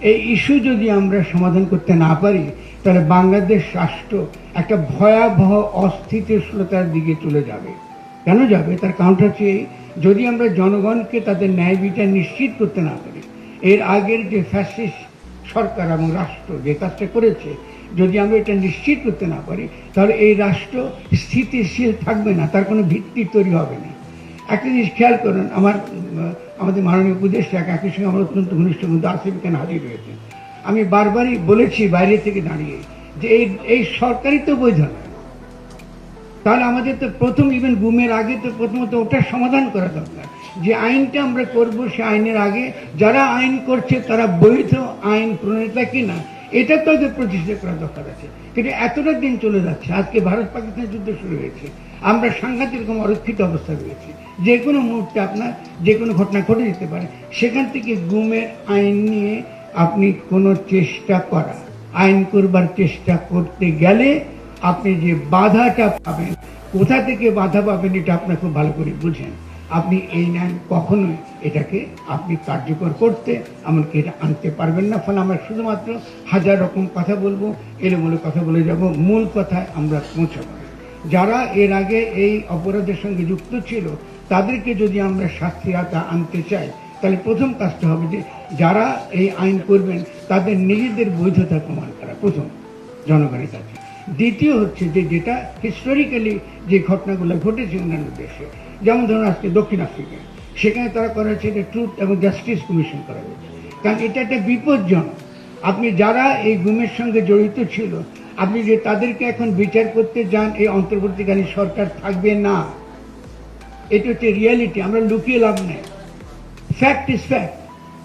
এই ইস্যু যদি আমরা সমাধান করতে না পারি, তাহলে বাংলাদেশ রাষ্ট্র একটা ভয়াবহ অস্থিতিশীলতার দিকে চলে যাবে। কেন যাবে? তার কারণটা হচ্ছে যদি আমরা জনগণকে তাদের ন্যায় বিচার নিশ্চিত করতে না পারি, এর আগের যে ফ্যাসিস্ট সরকার এবং রাষ্ট্র যে কাজটা করেছে, যদি আমরা এটা নিশ্চিত করতে না পারি, তাহলে এই রাষ্ট্র স্থিতিশীল থাকবে না, তার কোনো ভিত্তি তৈরি হবে না। একটা জিনিস খেয়াল করুন, আমার, আমাদের মাননীয় উপদেষ্টা এক একই সঙ্গে আমার অত্যন্ত ঘনিষ্ঠ বন্ধু আসিফ খান হাজির রয়েছে আমি বারবারই বলেছি বাইরে থেকে দাঁড়িয়ে যে এই এই সরকারই তো বৈধ তাহলে আমাদের তো প্রথম ইভেন গুমের আগে তো প্রথমত ওটার সমাধান করা দরকার। যে আইনটা আমরা করব সে আইনের আগে, যারা আইন করছে তারা বৈধ আইন প্রণেতা কিনা এটা তো আগে প্রতিষ্ঠা করা দরকার আছে। কিন্তু এতটা দিন চলে যাচ্ছে, আজকে ভারত পাকিস্তান যুদ্ধ শুরু হয়েছে, আমরা সাংঘাতিক রকম অরক্ষিত অবস্থা রয়েছে। যে কোনো মুহূর্তে আপনার, যে কোনো ঘটনা ঘটে যেতে পারে, সেখান থেকে গুমের আইন নিয়ে আপনি কোনো চেষ্টা করা। আইন করবার চেষ্টা করতে গেলে আপনি যে বাধাটা পাবেন, কোথা থেকে বাধা পাবেন, এটা আপনার খুব ভালো করে বুঝেন। আপনি এই নেন, কখনোই এটাকে আপনি কার্যকর করতে, এমনকি এটা আনতে পারবেন না। ফলে আমরা শুধুমাত্র হাজার রকম কথা বলব, এলোমেলো কথা বলে যাব। মূল কথায় আমরা পৌঁছাবো। যারা এর আগে এই অপরাধের সঙ্গে যুক্ত ছিল, তাদেরকে যদি আমরা শাস্তি আতা আনতে চাই, তাহলে প্রথম কাজটা হবে যে, যারা এই আইন করবেন, তাদের নিজেদের বৈধতা প্রমাণ করা, প্রথম, জনগণের কাছে। দ্বিতীয় হচ্ছে যে, যেটা হিস্টোরিক্যালি যে ঘটনাগুলো ঘটেছে অন্যান্য দেশে যেমন ধরুন আজকে দক্ষিণ আফ্রিকা, সেখানে তারা করা হচ্ছে যে ট্রুথ এবং জাস্টিস কমিশন করা হয়েছে। কারণ এটা একটা বিপজ্জনক। আপনি যারা এই গুমের সঙ্গে জড়িত ছিল, আপনি যে তাদেরকে এখন বিচার করতে যান, এই অন্তর্বর্তীকালীন সরকার থাকবে না। এটা হচ্ছে রিয়ালিটি আমরা লুকিয়ে লাভ নেই। ফ্যাক্ট ইজ ফ্যাক্ট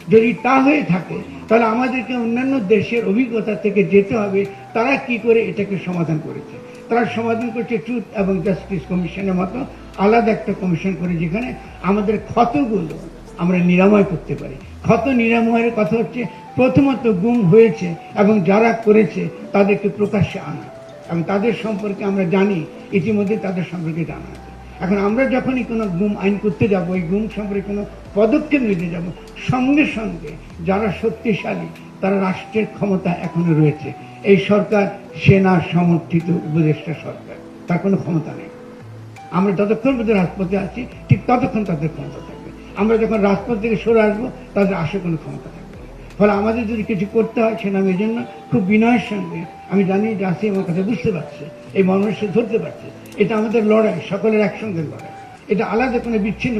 যদি তা হয়ে থাকে, তাহলে আমাদেরকে অন্যান্য দেশের অভিজ্ঞতা থেকে যেতে হবে। তারা কি করে এটাকে সমাধান করেছে? তারা সমাধান করছে ট্রুথ এবং জাস্টিস কমিশনের মতো আলাদা একটা কমিশন করে, যেখানে আমাদের ক্ষতগুলো আমরা নিরাময় করতে পারি। ক্ষত নিরাময়ের কথা হচ্ছে, প্রথমত গুম হয়েছে এবং যারা করেছে তাদেরকে প্রকাশ্যে আনা। এবং তাদের সম্পর্কে আমরা জানি, ইতিমধ্যে তাদের সম্পর্কে জানা এখন আমরা যখনই কোনো গুম আইন করতে যাব ওই গুম সম্পর্কে কোনো পদক্ষেপ নিতে যাব, সঙ্গে সঙ্গে যারা শক্তিশালী, তারা রাষ্ট্রের ক্ষমতা এখনও রয়েছে। এই সরকার সেনা সমর্থিত উপদেষ্টা সরকার, তার কোনো ক্ষমতা নেই। আমরা যতক্ষণ পর্যন্ত রাজপথে আছি, ঠিক ততক্ষণ তাদের ক্ষমতা থাকবে। আমরা যখন রাজপথ থেকে সরে আসব, তাদের আসে কোনো ক্ষমতা থাকবে ফলে আমাদের যদি কিছু করতে হয় আমি এই জন্য খুব বিনয়ের সঙ্গে, আমি জানি যে আসি আমার কথা বুঝতে পারছে, এই মানুষ ধরতে পারছে এটা আমাদের লড়াই সকলের একসঙ্গে লড়াই। এটা আলাদা কোনো বিচ্ছিন্ন